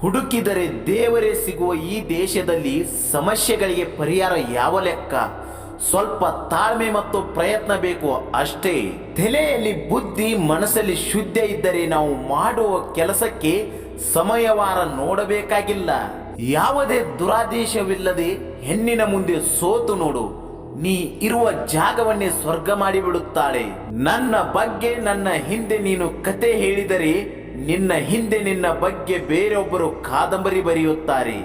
ಹುಡುಕಿದರೆ ದೇವರೇ ಸಿಗುವ ಈ ದೇಶದಲ್ಲಿ ಸಮಸ್ಯೆಗಳಿಗೆ ಪರಿಹಾರ ಯಾವ ಲೆಕ್ಕ? ಸ್ವಲ್ಪ ತಾಳ್ಮೆ ಮತ್ತು ಪ್ರಯತ್ನ ಬೇಕು ಅಷ್ಟೇ. ತಲೆಯಲ್ಲಿ ಬುದ್ಧಿ, ಮನಸ್ಸಲ್ಲಿ ಶುದ್ಧ ಇದ್ದರೆ ನಾವು ಮಾಡುವ ಕೆಲಸಕ್ಕೆ ಸಮಯವಾರ ನೋಡಬೇಕಾಗಿಲ್ಲ. ಯಾವುದೇ ದುರಾದೇಶವಿಲ್ಲದೆ ಹೆಣ್ಣಿನ ಮುಂದೆ ಸೋತು ನೋಡು. ನೀ ಇರುವ ಜಾಗವನ್ನೇ ಸ್ವರ್ಗ ಮಾಡಿಬಿಡುತ್ತಾಳೆ. ನನ್ನ ಬಗ್ಗೆ ನನ್ನ ಹಿಂದೆ ನೀನು ಕತೆ ಹೇಳಿದರೆ ನಿನ್ನ ಹಿಂದೆ ನಿನ್ನ ಬಗ್ಗೆ ಬೇರೊಬ್ಬರು ಕಾದಂಬರಿ ಬರೆಯುತ್ತಾರೆ.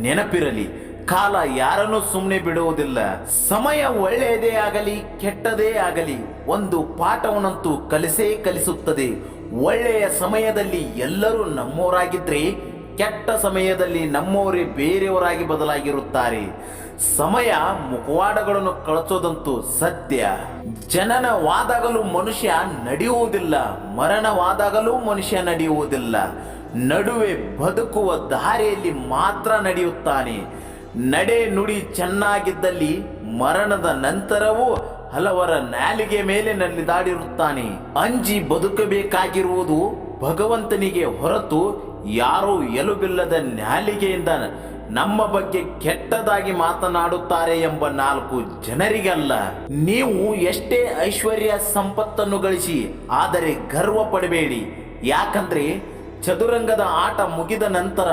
ನೆನಪಿರಲಿ, ಕಾಲ ಯಾರನ್ನು ಸುಮ್ಮನೆ ಬಿಡುವುದಿಲ್ಲ. ಸಮಯ ಒಳ್ಳೆಯದೇ ಆಗಲಿ, ಕೆಟ್ಟದೇ ಆಗಲಿ, ಒಂದು ಪಾಠವನ್ನಂತೂ ಕಲಿಸೇ ಕಲಿಸುತ್ತದೆ. ಒಳ್ಳೆಯ ಸಮಯದಲ್ಲಿ ಎಲ್ಲರೂ ನಮ್ಮವರಾಗಿದ್ರೆ ಕೆಟ್ಟ ಸಮಯದಲ್ಲಿ ನಮ್ಮವರೇ ಬೇರೆಯವರಾಗಿ ಬದಲಾಗಿರುತ್ತಾರೆ. ಸಮಯ ಮುಖವಾಡಗಳನ್ನು ಕಳಚೋದಂತೂ ಸತ್ಯ. ಜನನವಾದಾಗಲೂ ಮನುಷ್ಯ ನಡೆಯುವುದಿಲ್ಲ, ಮರಣವಾದಾಗಲೂ ಮನುಷ್ಯ ನಡೆಯುವುದಿಲ್ಲ. ನಡುವೆ ಬದುಕುವ ದಾರಿಯಲ್ಲಿ ಮಾತ್ರ ನಡೆಯುತ್ತಾನೆ. ನಡೆ ನುಡಿ ಚೆನ್ನಾಗಿದ್ದಲ್ಲಿ ಮರಣದ ನಂತರವೂ ಹಲವರ ನಾಲಿಗೆ ಮೇಲೆ ನಲಿದಾಡಿರುತ್ತಾನೆ ಅಂಜಿ ಬದುಕಬೇಕಾಗಿರುವುದು ಭಗವಂತನಿಗೆ ಹೊರತು ಯಾರೋ ಎಲುಬಿಲ್ಲದ ನ್ಯಾಲಿಗೆಯಿಂದ ನಮ್ಮ ಬಗ್ಗೆ ಕೆಟ್ಟದಾಗಿ ಮಾತನಾಡುತ್ತಾರೆ ಎಂಬ ನಾಲ್ಕು ಜನರಿಗಲ್ಲ. ನೀವು ಎಷ್ಟೇ ಐಶ್ವರ್ಯ ಸಂಪತ್ತನ್ನು ಗಳಿಸಿ, ಆದರೆ ಗರ್ವ ಪಡಬೇಡಿ ಯಾಕಂದ್ರೆ ಚದುರಂಗದ ಆಟ ಮುಗಿದ ನಂತರ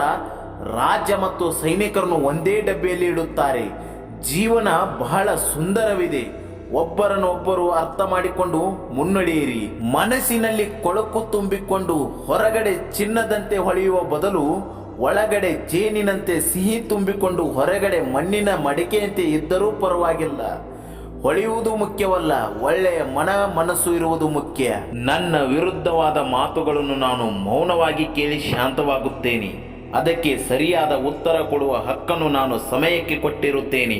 ರಾಜ್ಯ ಮತ್ತು ಸೈನಿಕರನ್ನು ಒಂದೇ ಡಬ್ಬಿಯಲ್ಲಿ ಇಡುತ್ತಾರೆ. ಜೀವನ ಬಹಳ ಸುಂದರವಿದೆ. ಒಬ್ಬರನ್ನು ಒಬ್ಬರು ಅರ್ಥ ಮಾಡಿಕೊಂಡು ಮುನ್ನಡೆಯಿರಿ. ಮನಸ್ಸಿನಲ್ಲಿ ಕೊಳಕು ತುಂಬಿಕೊಂಡು ಹೊರಗಡೆ ಚಿನ್ನದಂತೆ ಹೊಳೆಯುವ ಬದಲು ಒಳಗಡೆ ಜೇನಿನಂತೆ ಸಿಹಿ ತುಂಬಿಕೊಂಡು ಹೊರಗಡೆ ಮಣ್ಣಿನ ಮಡಿಕೆಯಂತೆ ಇದ್ದರೂ ಪರವಾಗಿಲ್ಲ. ಹೊಳೆಯುವುದು ಮುಖ್ಯವಲ್ಲ, ಒಳ್ಳೆಯ ಮನ ಮನಸ್ಸು ಇರುವುದು ಮುಖ್ಯ. ನನ್ನ ವಿರುದ್ಧವಾದ ಮಾತುಗಳನ್ನು ನಾನು ಮೌನವಾಗಿ ಕೇಳಿ ಶಾಂತವಾಗುತ್ತೇನೆ. ಅದಕ್ಕೆ ಸರಿಯಾದ ಉತ್ತರ ಕೊಡುವ ಹಕ್ಕನ್ನು ನಾನು ಸಮಯಕ್ಕೆ ಕೊಟ್ಟಿರುತ್ತೇನೆ.